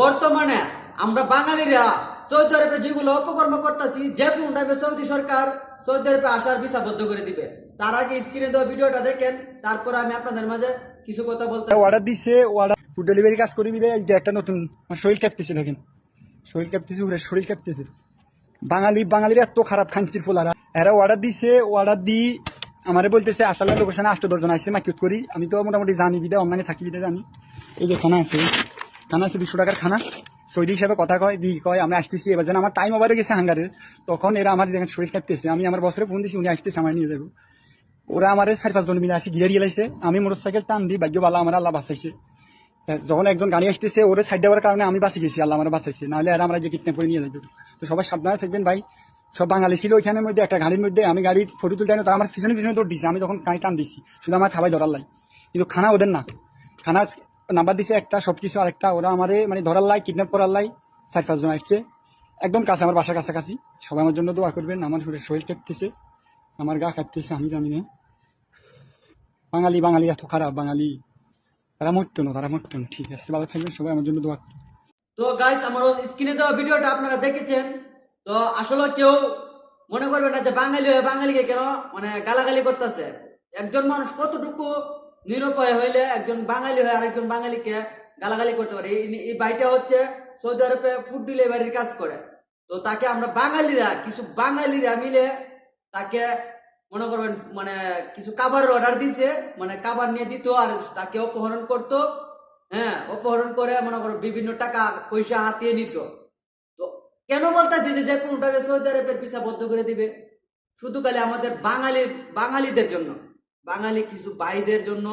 বর্তমানে আমরা বাঙালিরা সৌদি আরবে যেগুলো অপকর্ম করতেছি, যে কোনো টাইপে সৌদি সরকার সৌদি আরবে আসার ভিসা বদ্ধ করে দিবে। তার আগে স্ক্রিনে দেওয়া ভিডিওটা দেখেন, তারপর আমি আপনাদের মাঝে কিছু কথা বলতে অর্ডার দিচ্ছে অর্ডার ফুড ডেলিভারি কাজ করি দিলে একটা নতুন শরীর কাঁপতেছে, দেখেন। শরীর কাঁপতেছে ওরে শরীর কাঁপতেছে। বাঙালি বাঙালির এত খারাপ খাঞ্চির ফোলারা। এরা অর্ডার দিছে অর্ডার দি আমারে বলতেছে আসলে লোকেশনে আষ্ট দশজন আসছে মাকিউত করি। আমি তো মোটামুটি জানি বিদে অনলাইনে থাকি বিদে জানি। এই যে আছে। খানা আছে দুশো টাকার খানা সৌদি হিসাবে কথা কয়, দি কয় আমরা আসতেছি। এবার যেন আমার টাইম ওভারে গেছে হাঙ্গারের তখন এরা আমার দেখেন শরীর কাঁপতেছে। আমি আমার বছরে ফোন দিছি, উনি আসতেছে আমার নিয়ে যাব। ওরা আমার চারি পাঁচজন মিলে আসি গিয়ে গেলাইছে আমি মোটর সাইকেল টান দিই, ভাগ্য বালা আমার আল্লাহ বাঁচাইছে। যখন একজন গাড়ি আসতেছে, ওরে সাইড দেওয়ার কারণে আমি বাঁচি গেছি, আল্লাহ আমার বাঁচাইছে। নাহলে এরা আমরা যে কিডন্যাপ করে নিয়ে যাবে তো সবাই সাবধানে থাকবেন ভাই। সব বাঙালি ছিল ওইখানের মধ্যে, একটা গাড়ির মধ্যে। আমি গাড়ির ফটো তুলতে তারা আমার পিছনে পিছনে দৌড় দিছে। আমি যখন গাড়ি টান দিছি, শুধু আমার খাবাই ধরার লাই। কিন্তু খানা ওদের না। খানা নাম্বার দিছে একটা সব কিছু আরেকটা। ওরা আমারে মানে ধরার লাই কিডন্যাপ করার লাই, চার পাঁচজন আসছে। একদম কাছে, আমার বাসার কাছাকাছি। সবাই আমার জন্য দোয়া করবেন। আমার শরীর কাঁপতেছে। আমার গা কাঁপতেছে, আমি জানি না। বাঙালি বাঙালি এত খারাপ, বাঙালি। তারা মরতো না, তারা মরতো না। ঠিক আছে, ভালো থাকবেন, সবাই আমার জন্য দোয়া করবেন। তো গাইস আমার স্ক্রিনে দেওয়া ভিডিওটা আপনারা দেখেছেন? তো আসলে কেউ মনে করবে না যে বাঙালি হয়ে বাঙালিকে কেন মানে গালাগালি করতেছে। একজন মানুষ কতটুকু নিরুপায় হইলে একজন বাঙালি হয়ে আরেকজন বাঙালিকে গালাগালি করতে পারে। এই- বাইটা হচ্ছে সৌদি আরবে ফুড ডেলিভারির কাজ করে। তো তাকে আমরা বাঙালিরা, কিছু বাঙালিরা মিলে তাকে মনে করবেন মানে কিছু খাবারের অর্ডার দিছে মানে খাবার নিয়ে দিত আর তাকে অপহরণ করতো। হ্যাঁ অপহরণ করে মনে করো বিভিন্ন টাকা, পয়সা হাতিয়ে নিত। তো কেন বলতেছি যে যে কোনোটাকে সৌদি আরবের পিছা বদ্ধ করে দিবে? শুধু খালি আমাদের বাঙালি বাঙালিদের জন্য। বাঙালি কিছু ভাইদের জন্য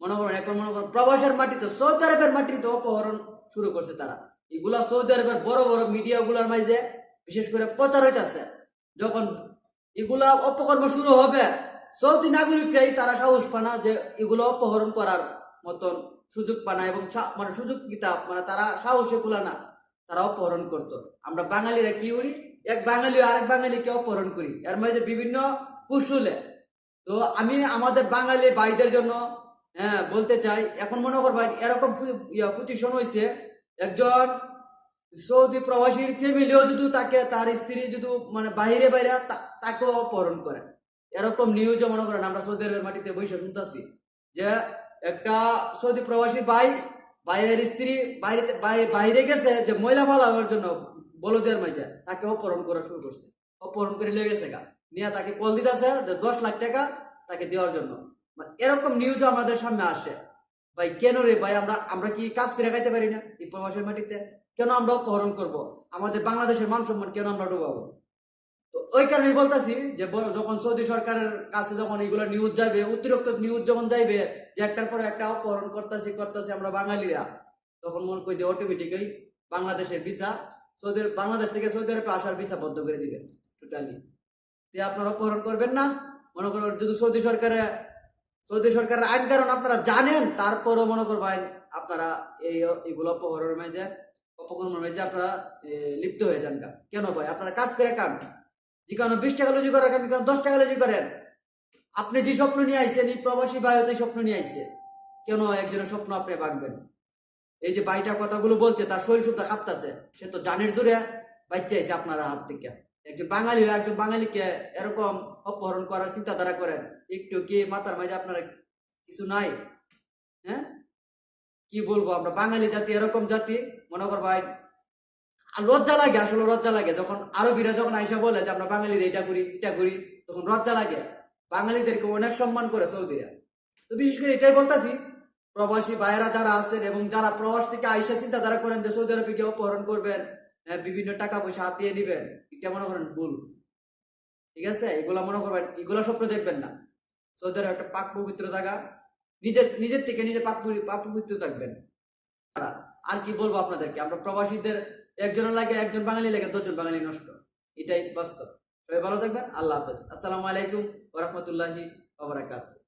মনে করেন, এখন মনে করেন, প্রবাসের মাটিতে, সৌদি আরবের মাটিতে অপহরণ শুরু করছে তারা। এগুলা সৌদি আরবের বড় বড় মিডিয়াগুলোর মাঝে বিশেষ করে প্রচার হইতেছে। যখন এগুলা অপকর্ম শুরু হবে, সৌদি নাগরিকরাই তারা সাহস পানা যে এগুলো অপহরণ করার মতন সুযোগ পানা এবং মানে সুযোগ কিতাব মানে তারা সাহস এগুলা না তারা অপহরণ করতো। আমরা বাঙালিরা কি করি? এক বাঙালি আরেক বাঙালিকে অপহরণ করি। এর মাঝে বিভিন্ন কুশলে তো আমি আমাদের বাঙালি ভাইদের জন্য হ্যাঁ বলতে চাই, এখন মনে করবেন এরকম পজিশন হয়েছে একজন সৌদি প্রবাসীর ফ্যামিলিও যদি তাকে, তার স্ত্রী যদি মানে বাইরে বাইরে তা- তাকেও অপহরণ করে। এরকম নিউজও মনে করেন আমরা সৌদি আরবের মাটিতে বসে শুনতেছি যে একটা সৌদি প্রবাসী ভাই, ভাইয়ের স্ত্রী বাইরে বাই- বাইরে গেছে যে মালা হওয়ার জন্য বলদের মাঝে, তাকে অপহরণ করা শুরু করছে। অপহরণ করে লেগেছে গা। নিয়ে তাকে কল দিতেছে দশ লাখ টাকা তাকে দেওয়ার জন্য। মানে এরকম নিউজও আমাদের সামনে আসে। ভাই, কেন রে ভাই, আমরা আমরা কি কাজ করে খাইতে পারি না এই প্রবাসের মাটিতে? কেন আমরা অপহরণ করব? আমাদের বাংলাদেশের মান সম্মান কেন আমরা ডুবাবো? তো ওই কারণে বলতাছি যে যখন সৌদি সরকারের কাছে যখন এগুলো নিউজ যাবে অতিরিক্ত নিউজ যখন যাইবে, যে একটার পর একটা অপহরণ করতেছি করতেছি আমরা বাঙালিরা, তখন মনে করি অটোমেটিকই বাংলাদেশের ভিসা সৌদি বাংলাদেশ থেকে সৌদি আরবে আসার ভিসা বন্ধ করে দিবে টোটালি যে আপনারা অপহরণ করবেন না। মনে করেন যদি সৌদি সরকারে, সৌদি সরকারের আইন কারণ আপনারা জানেন, তারপরও মনে করবেন আপনারা এই এগুলো অপহরণের মাঝে, অপকর্মের মাঝে আপনারা লিপ্ত হয়ে যান। কেন ভাই? আপনারা কাজ করে কান। যে কারণে বিশ টাকা লজি করার আমি কারণ দশ টাকা লজি করেন। আপনি যে স্বপ্ন নিয়ে আইছেন, এই প্রবাসী ভাই হতে স্বপ্ন নিয়ে আইছে। কেন একজনের স্বপ্ন আপনি ভাঙবেন? এই যে ভাইটা কথাগুলো বলছে, তার শরীর শুদ্ধ কাঁপতাছে সে তো জানের দূরে বাচ্চা আইছে আপনার হাত থেকে। একজন বাঙালি হয়ে একজন বাঙালিকে এরকম অপহরণ করার চিন্তাধারা করেন, একটু কি মাথার মাঝে আপনার কিছু নাই? হ্যাঁ? কি বলব আমরা? বাঙালি জাতি, এরকম জাতি, মনে করবাই আর লজ্জা লাগে, আসলে লজ্জা লাগে। যখন আরবিরা যখন আইসা বলে যে আমরা বাঙালিরা এটা করি এটা করি, তখন লজ্জা লাগে। বাঙালিদেরকে অনেক সম্মান করে সৌদিরা। তো বিশেষ করে এটাই বলতাছি, প্রবাসী ভাইয়েরা যারা আছেন এবং যারা প্রবাস থেকে আইসা চিন্তাধারা করেন যে সৌদি আরবে গিয়ে অপহরণ করবেন বিভিন্ন টাকা পয়সা হাতিয়ে নিবেন। এটা মনে করেন ভুল। ঠিক আছে? এগুলা মনে করবেন, এগুলা স্বপ্ন দেখবেন না। সৌদি একটা পাক পবিত্র জায়গা। নিজের নিজের থেকে নিজে পাক পাক পবিত্র থাকবেন। আর- কি বলব আপনাদেরকে? আমরা প্রবাসীদের একজনের লাগে একজন বাঙালি লাগে, দশজন বাঙালি নষ্ট। এটাই বাস্তব। সবাই ভালো থাকবেন। আল্লাহ হাফেজ। আসসালামু আলাইকুম ওরহমতুল্লাহি ওবরাকাতুহ